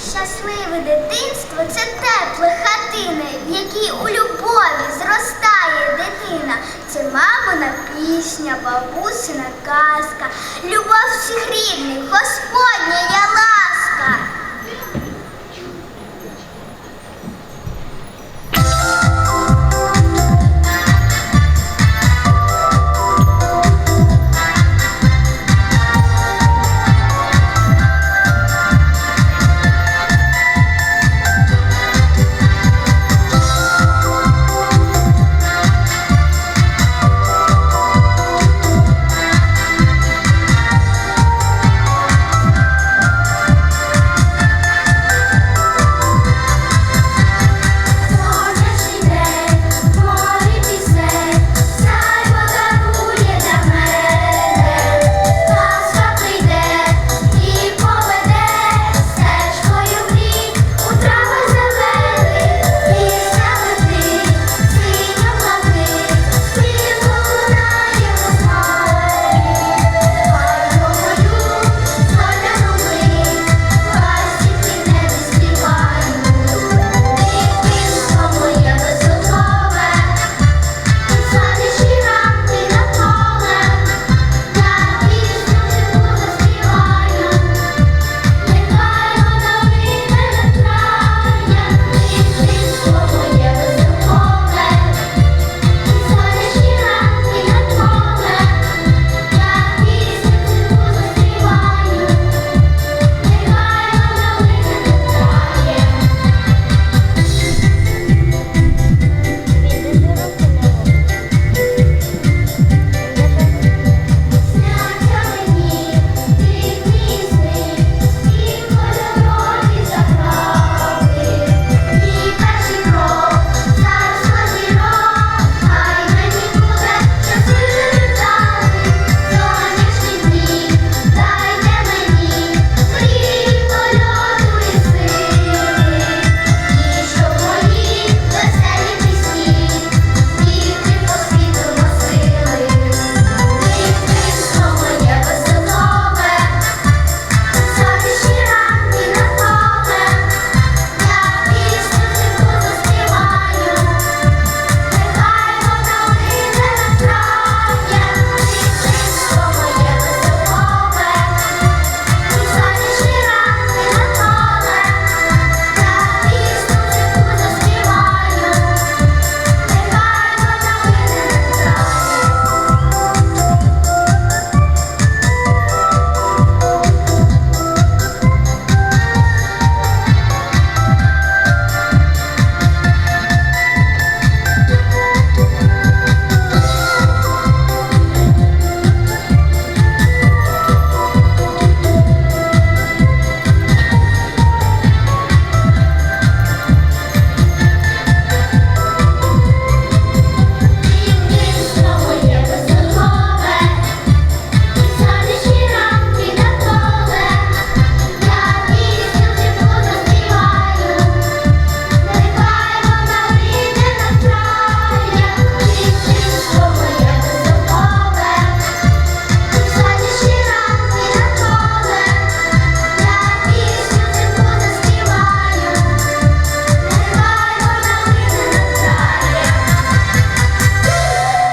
Щасливе дитинство це тепле хатини, в якій у любові зростає дитина. Це мамина пісня, бабусина казка, любов всіх рідних, Господня